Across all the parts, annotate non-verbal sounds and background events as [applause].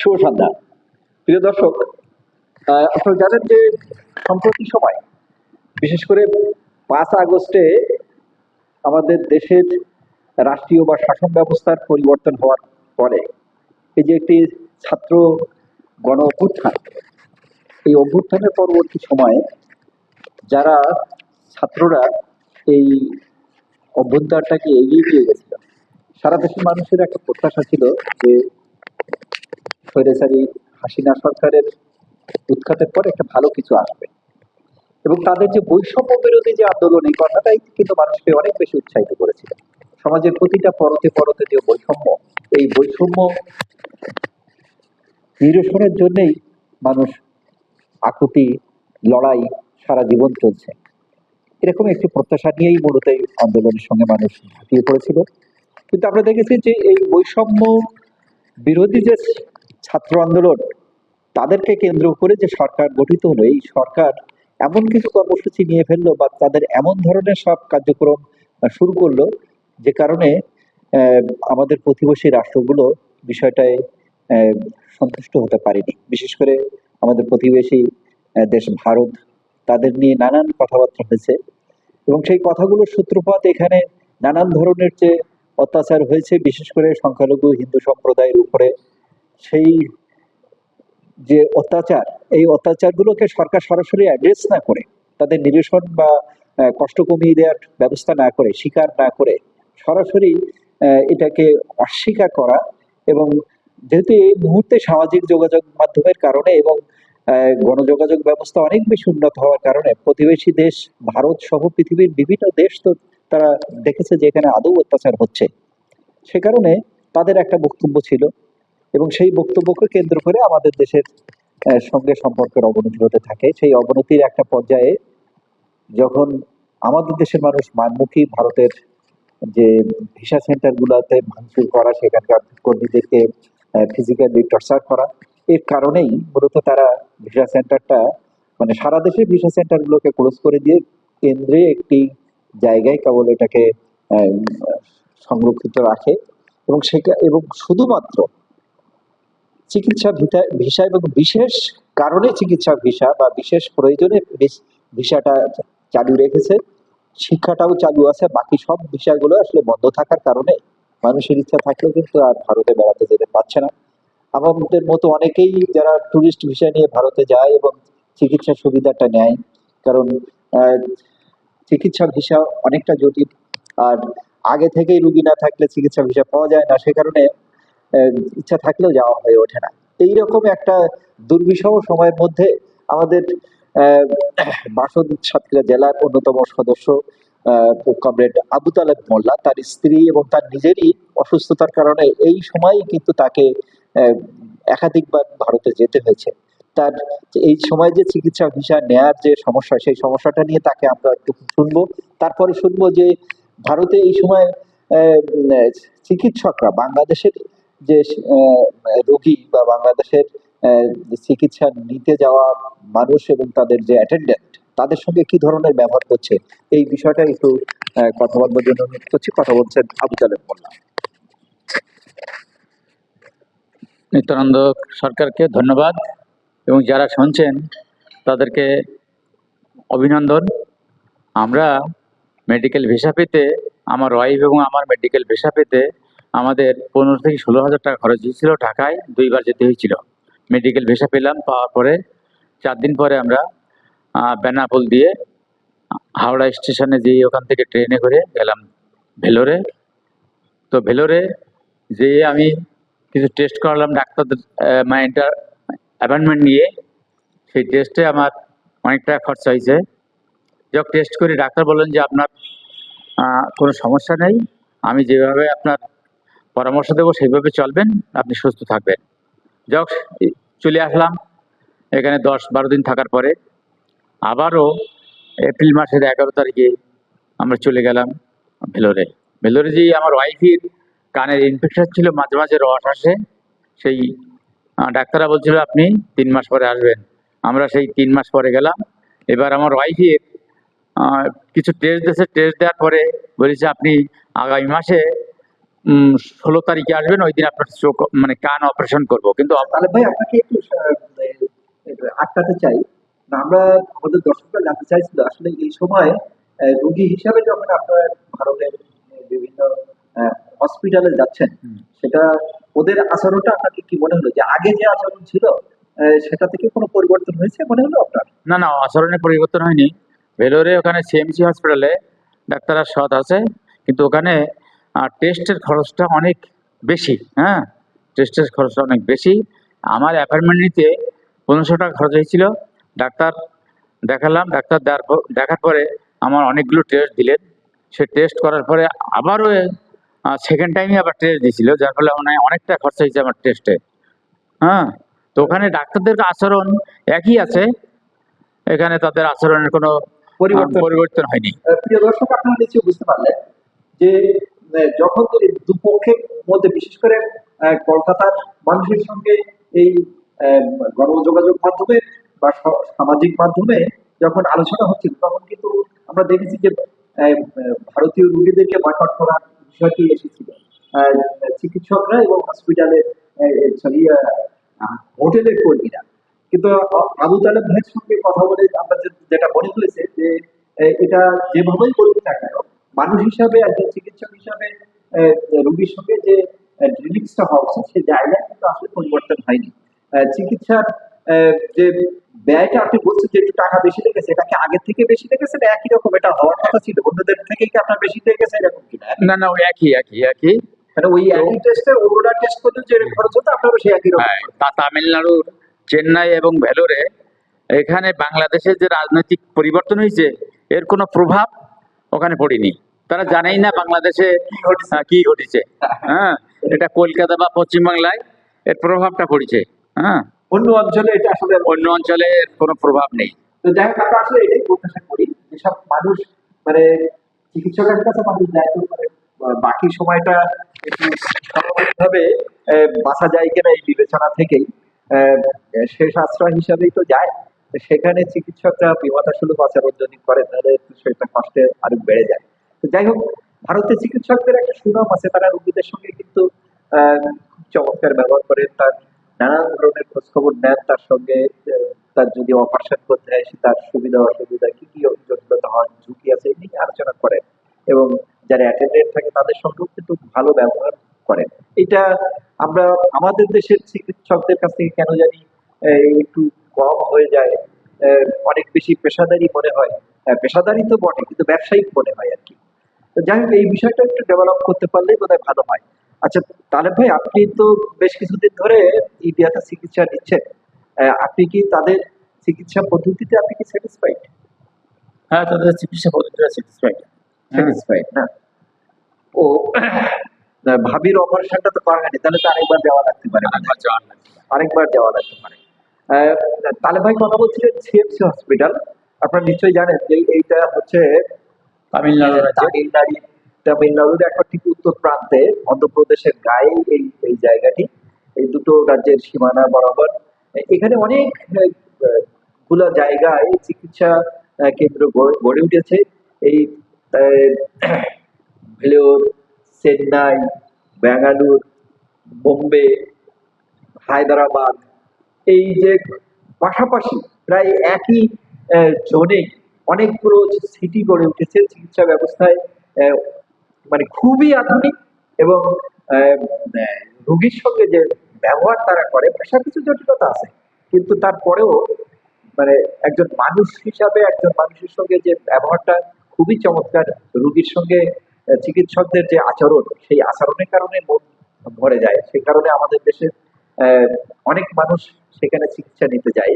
শুভ সন্ধ্যা। প্রিয় দর্শক আপনারা জানেন যে সম্প্রতি সময়, বিশেষ করে পাঁচ আগস্টে আমাদের দেশের রাষ্ট্রীয় বা শাসন ব্যবস্থার পরিবর্তন হওয়ার পরে এই যে একটি ছাত্র গণ অভ্যুত্থান, এই অভ্যুত্থানের পরবর্তী সময়ে যারা ছাত্ররা এই অভ্যুত্থানটাকে এগিয়ে নিয়ে গেছিল, সারা দেশের মানুষের একটা প্রত্যাশা ছিল যে স্বৈরাচারী হাসিনা সরকারের উৎখাতের পর একটা ভালো কিছু আসবে। এবং তাদের যে বৈষম্য বিরোধী যে আন্দোলন, এই কথাটাই কিন্তু মানুষকে অনেক বেশি উৎসাহিত করেছিল সমাজের প্রতিটা পরতে পরতে যে বৈষম্য, এই বৈষম্য নিরসনের জন্যই মানুষ আকুতি, লড়াই সারা জীবন চলছে। এরকম একটি প্রত্যাশা নিয়েই মূলত এই আন্দোলনের সঙ্গে মানুষ ঝাঁপিয়ে পড়েছিল। কিন্তু আমরা দেখেছি যে এই বৈষম্য বিরোধী যে ছাত্র আন্দোলন, তাদেরকে কেন্দ্র করে যে সরকার গঠিত হলো, এই সরকার এমন কিছু কর্মসূচি নিয়ে ফেলল বা তাদের এমন ধরনের সব কার্যক্রম শুরু করল, যে কারণে আমাদের প্রতিবেশী রাষ্ট্রগুলো বিষয়টায় সন্তুষ্ট হতে পারেনি। বিশেষ করে আমাদের প্রতিবেশী দেশ ভারত, তাদের নিয়ে নানান কথাবার্তা হয়েছে এবং সেই কথাগুলোর সূত্রপাত এখানে নানান ধরনের যে অত্যাচার হয়েছে, বিশেষ করে সংখ্যালঘু হিন্দু সম্প্রদায়ের উপরে সেই যে অত্যাচার, এই অত্যাচারগুলোকে সরকার সরাসরি অ্যাড্রেস না করে, তাদের নিরসন বা কষ্ট কমিয়ে দেওয়ার ব্যবস্থা না করে, স্বীকার না করে, সরাসরি এটাকে অস্বীকার করা এবং যেহেতু এই মুহূর্তে সামাজিক যোগাযোগ মাধ্যমের কারণে এবং গণযোগাযোগ ব্যবস্থা অনেক বেশি উন্নত হওয়ার কারণে প্রতিবেশী দেশ, ভারত সহ পৃথিবীর বিভিন্ন দেশ তো তারা দেখেছে যে এখানে আদৌ অত্যাচার হচ্ছে। সে কারণে তাদের একটা বক্তব্য ছিল এবং সেই বক্তব্যকে কেন্দ্র করে আমাদের দেশের সঙ্গে সম্পর্কের অবনতি হতে থাকে। সেই অবনতির একটা পর্যায়ে যখন আমাদের দেশের মানুষ মানমুখী ভারতের যে ভিসা সেন্টার গুলাতে ভাঙচুর করা, সেখানকার কর্মীদেরকে ফিজিক্যালি টর্চার করা, এর কারণেই মূলত তারা ভিসা সেন্টারটা মানে সারা দেশের ভিসা সেন্টার গুলোকে ক্লোজ করে দিয়ে কেন্দ্রে একটি জায়গায় কেবল এটাকে সংরক্ষিত রাখে। এবং সেটা, এবং শুধুমাত্র চিকিৎসা ভিসা এবং বিশেষ কারণে চিকিৎসা ভিসা বা বিশেষ প্রয়োজনে ভিসাটা চালু রেখেছে। শিক্ষাটাও চালু আছে, বাকি সব বিষয়গুলো আসলে বন্ধ থাকার কারণে মানুষের ইচ্ছা থাকলেও কিন্তু আর ভারতে বেড়াতে যেতে পারছে না। আমাদের মতো অনেকেই যারা টুরিস্ট ভিসা নিয়ে ভারতে যায় এবং চিকিৎসা সুবিধাটা নেয়, কারণ চিকিৎসা ভিসা অনেকটা জটিল। আর আগে থেকেই রুগী না থাকলে চিকিৎসা ভিসা পাওয়া যায় না, সে কারণে ইচ্ছা থাকলেও যাওয়া হয়ে ওঠে না। এইরকম একটা দুর্বিষহ সময়ের মধ্যে আমাদের বাসদ সাতক্ষীরা জেলার অন্যতম সদস্য কমরেড আবু তালেব মোল্লা। তার স্ত্রী এবং তার নিজেরই অসুস্থতার কারণে এই সময় কিন্তু তাকে একাধিকবার ভারতে যেতে হয়েছে। তার এই সময় যে চিকিৎসা ভিসা নেয়ার যে সমস্যা, সেই সমস্যাটা নিয়ে তাকে আমরা একটু শুনব। তারপরে শুনব যে ভারতে এই সময় চিকিৎসকরা, বাংলাদেশের যে রোগী বা বাংলাদেশের চিকিৎসা নিতে যাওয়া মানুষ এবং তাদের যে অ্যাটেন্ডেন্ট তাদের সঙ্গে কি ধরনের ব্যবহার করছে? এই বিষয়টা একটু কথা বলবার জন্য অনুরোধ করছি। কথা বলছেন আবু তালেব মোল্লা। নিত্যানন্দ সরকারকে ধন্যবাদ এবং যারা শুনছেন, তাদেরকে অভিনন্দন। আমরা মেডিকেল ভিসা পেতে, আমার ওয়াইফ এবং আমার মেডিকেল ভিসা পেতে আমাদের পনেরো থেকে ষোলো হাজার টাকা খরচ হয়েছিল ঢাকায়, দুইবার যেতে হয়েছিল। মেডিকেল ভিসা পেলাম, পাওয়ার পরে চার দিন পরে আমরা বেনাপোল দিয়ে হাওড়া স্টেশনে যেয়ে ওখান থেকে ট্রেনে করে গেলাম ভেলোরে। তো ভেলোরে যেয়ে আমি কিছু টেস্ট করালাম ডাক্তারদের মানে অ্যাপয়েন্টমেন্ট নিয়ে। সেই টেস্টে আমার অনেক টাকা খরচা হয়েছে। যখন টেস্ট করি ডাক্তার বললেন যে আপনার কোনো সমস্যা নেই। আমি যেভাবে আপনার পরামর্শ দেবো, সেইভাবে চলবেন, আপনি সুস্থ থাকবেন। যখন চলে আসলাম। এখানে দশ বারো দিন থাকার পরে আবারও এপ্রিল মাসের এগারো তারিখে আমরা চলে গেলাম ভেলোরে। ভেলোরে যে আমার ওয়াইফের কানের ইনফেকশন ছিল, মাঝে মাঝে রস আসে, সেই ডাক্তাররা বলছিল, আপনি তিন মাস পরে আসবেন। আমরা সেই তিন মাস পরে গেলাম। এবার আমার ওয়াইফের কিছু টেস্ট দিয়েছে। টেস্ট দেওয়ার পরে বলেছে, আপনি আগামী মাসে ষোলো তারিখে আসবেন ওই দিন আপনার চোখ মানে কান অপারেশন করব। কিন্তু তাহলে ভাই আপনাকে একটু আটকাতে চাই। না, আমরা আমাদের দর্শকরা জানতে চাইছিল আসলে এই সময় রোগী হিসাবে যখন আপনার ভারতের বিভিন্ন হসপিটালে যাচ্ছেন সেটা ওদের আচরণটা আপনাকে কি মনে হলো? যে আগে যে আচরণ ছিল সেটা থেকে কোনো পরিবর্তন হয়েছে মনে হলো আপনার? না না আচরণের পরিবর্তন হয়নি। ভেলোরে ওখানে সিএমসি হসপিটালে ডাক্তাররা সৎ আছে কিন্তু ওখানে টেস্টের খরচটা অনেক বেশি হ্যাঁ? টেস্টের খরচটা অনেক বেশি। আমার অ্যাপয়েন্টমেন্ট নিতে পনেরোশো টাকা খরচ হয়েছিল। ডাক্তার দেখালাম ডাক্তার দেওয়ার দেখার পরে আমার অনেকগুলো টেস্ট দিলেন। সে টেস্ট করার পরে আবারও সেকেন্ড টাইমে আবার টেস্ট দিয়েছিল যার ফলে মানে অনেকটা খরচা হয়েছে আমার টেস্টে হ্যাঁ? তো ওখানে ডাক্তারদের আচরণ একই আছে। এখানে তাদের আচরণের কোনো পরিবর্তন পরিবর্তন হয়নি। প্রিয় দর্শক আপনারা নিশ্চয়ই বুঝতে পারলেন যে যখন দুপক্ষের মধ্যে, বিশেষ করে কলকাতার মানুষের সঙ্গে এই গণযোগাযোগ মাধ্যমে বা সামাজিক মাধ্যমে যখন আলোচনা হচ্ছিল, তখন কিন্তু আমরা দেখেছি যে ভারতীয় রোগীদেরকে বয়কট করার বিষয়টি এসেছিল। চিকিৎসকরা এবং হসপিটালে হোটেলের কর্মীরা। কিন্তু আবু তালেব ভাইয়ের সঙ্গে কথা বলে আমরা যেটা মনে হয়েছে যে এটা যেভাবেই বলুক না কেন মানুষ হিসাবে একজন চিকিৎসক হিসাবে রোগীর সঙ্গে যে রিলিক্সটা হওয়া উচিত সেই জায়গা কিন্তু আসলে পরিবর্তন হয়নি। চিকিৎসার যে ব্যয়টা আপনি বলছেন যে একটু টাকা বেশি লেগেছে এটা কি আগের থেকে বেশি লেগেছে না একই রকম? এটা হওয়ার কথা ছিল অন্যদের থেকে কি আপনার বেশি লেগেছে এরকম কিনা না? না ওই একই একই একই। মানে ওই একই টেস্টে অরোরা টেস্ট করতে যে খরচ হতো আপনার সেই একই রকম হ্যাঁ, তা তামিলনাড়ুর চেন্নাই এবং ভেলোরে এখানে বাংলাদেশের যে রাজনৈতিক পরিবর্তন হয়েছে এর কোনো প্রভাব ওখানে পড়িনি। তারা জানেই না বাংলাদেশে কি ঘটেছে। হ্যাঁ এটা কলকাতা বা পশ্চিমবাংলায় এর প্রভাবটা পড়েছে। হ্যাঁ। অন্য অঞ্চলে এটা আসলে অন্য অঞ্চলে কোনো প্রভাব নেই। তো যাই হোক আমরা আসলে এটাই প্রত্যাশা করি যেসব মানুষ মানে চিকিৎসকের কাছে মানুষ যায় তো মানে বাকি সময়টা একটু স্বাভাবিকভাবে বাঁচা যায় কিনা এই বিবেচনা থেকেই আহ, শেষ আশ্রয় হিসাবেই তো যায়। সেখানে চিকিৎসকরা বিমাতা সুলভ আচরণ যদি করে তাহলে সেটা কষ্টে আরও বেড়ে যায়। তো যাই হোক, ভারতের চিকিৎসকদের একটা সুনাম আছে, তারা রোগীদের সঙ্গে কিন্তু খুব চমৎকার ব্যবহার করে, তার নানান ধরনের খোঁজ খবর নেন, তার সঙ্গে তার যদি অপারেশন করতে হয় তার সুবিধা, অসুবিধা, কি কি জটিলতা হওয়ার ঝুঁকি আছে, এই নিয়ে আলোচনা করেন এবং যারা অ্যাটেন্ডেন্ট থাকে, তাদের সঙ্গেও কিন্তু ভালো ব্যবহার করেন এটা আমরা আমাদের দেশের চিকিৎসকদের কাছ থেকে কেন জানি একটু কম হয়ে যায় অনেক বেশি পেশাদারি মনে হয়। পেশাদারি তো বটে কিন্তু ব্যবসায়িক মনে হয় আর কি। তো যাই হোক এই বিষয়টা একটু ডেভেলপ করতে পারলেই বোধহয় ভালো হয়। আচ্ছা তাহলে ভাই আপনি তো বেশ কিছুদিন ধরে ইন্ডিয়াতে চিকিৎসা নিচ্ছেন। আপনি কি তাদের চিকিৎসা পদ্ধতিতে আপনি কি স্যাটিসফাইড হ্যাঁ তাদের চিকিৎসা পদ্ধতিটা স্যাটিসফাইড স্যাটিসফাইড না? ও ভাবির অপারেশনটা তো করা হয়নি তাহলে তো আরেকবার দেওয়া লাগতে পারে। আরেকবার দেওয়া লাগতে পারে। তাহলে ভাই কথা বলছিলেন সিএমসি হসপিটাল আপনারা নিশ্চয়ই জানেন যে এইটা হচ্ছে তামিলনাড়ু রাজ্যে। তামিলনাড়ু তামিলনাড়ুর একটা ঠিক উত্তর প্রান্তে অন্ধ্রপ্রদেশের গায়ে এই এই জায়গাটি এই দুটো রাজ্যের সীমানা বরাবর। এখানে অনেকগুলা জায়গায় চিকিৎসা কেন্দ্র গড়ে উঠেছে। এই ভেলোর চেন্নাই বেঙ্গালুর বোম্বে হায়দ্রাবাদ এই যে পাশাপাশি প্রায় একই জোনে অনেকগুলো সিটি গড়ে উঠেছে চিকিৎসা ব্যবস্থায় মানে খুবই আধুনিক এবং রোগীর সঙ্গে যে ব্যবহার তারা করে, পেশা কিছু জটিলতা আছে, কিন্তু তারপরেও মানে একজন মানুষ হিসাবে, একজন মানুষের সঙ্গে যে ব্যবহারটা খুবই চমৎকার, রোগীর সঙ্গে চিকিৎসকদের যে আচরণ, সেই আচরণের কারণে মন ভরে যায়। সেই কারণে আমাদের দেশের অনেক মানুষ সেখানে চিকিৎসা নিতে যায়।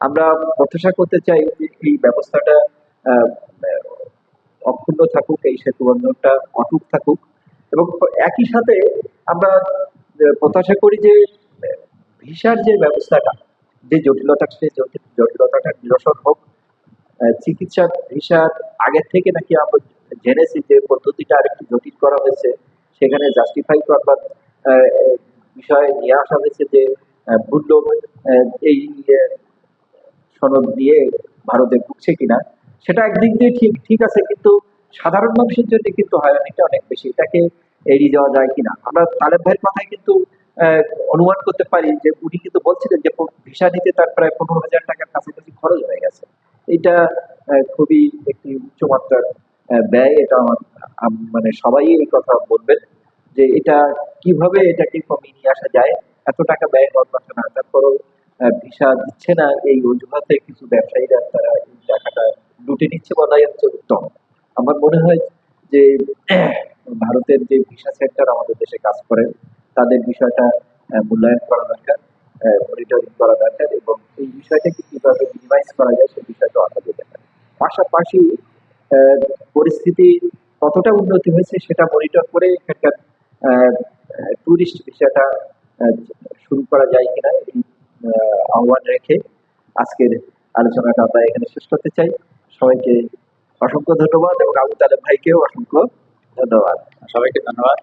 আমরা প্রত্যাশা করতে চাই এই ব্যবস্থাটা অক্ষুণ্ণ থাকুক এই সেতু বন্ধনটা অটুট থাকুক এবং একই সাথে আমরা প্রত্যাশা করি যে ভিসার যে ব্যবস্থাটা যে জটিলতা সে জটিলতাটা নিরসন হোক চিকিৎসা ভিসার আগের থেকে নাকি আমরা জেনেছি যে পদ্ধতিটা আরেকটু জটিল করা হয়েছে। সেখানে জাস্টিফাই করবার আহ, নিয়ে আসা হয়েছে যে ভুল এই সনদ দিয়ে ভারতে ঢুকছে কিনা, সেটা একদিক দিয়ে ঠিক ঠিক আছে, কিন্তু সাধারণ মানুষের জন্য কিন্তু হয়রানিটা অনেক বেশি। এটাকে এড়িয়ে যাওয়া যায় কিনা? আমরা তালেব ভাইয়ের কথায় কিন্তু অনুমান করতে পারি যে উনি কিন্তু বলছিলেন যে ভিসা নিতে তার প্রায় পনেরো হাজার টাকার কাছাকাছি খরচ হয়ে গেছে। এটা খুবই একটি উচ্চমাত্রার ব্যয়, এটা আমার মানে সবাই এই কথা বলবেন যে এটা কীভাবে এটাকে কমিয়ে নিয়ে আসা যায়। এত টাকা ব্যয় হওয়ার কথা না তারপরও ভিসা দিচ্ছে না এই অজুহাতে কিছু ব্যবসায়ীরা তারা এই টাকাটা লুটে নিচ্ছে বলাই হচ্ছে উত্তম। আমার মনে হয় যে [clears throat] ভারতের যে ভিসা সেন্টার আমাদের দেশে কাজ করে তাদের বিষয়টা মূল্যায়ন করা দরকার মনিটরিং করা দরকার এবং এই বিষয়টাকে কীভাবে মিনিমাইজ করা যায় সেই বিষয়টা আমাদের দরকার পাশাপাশি পরিস্থিতি কতটা উন্নতি হয়েছে সেটা মনিটর করে এখানকার টুরিস্ট আহ, শুরু করা যায় কিনা এই আহ, আহ্বান রেখে আজকের আলোচনাটা আমরা এখানে শেষ করতে চাই। সবাইকে অসংখ্য ধন্যবাদ এবং আবু তালেব ভাইকেও অসংখ্য ধন্যবাদ। সবাইকে ধন্যবাদ।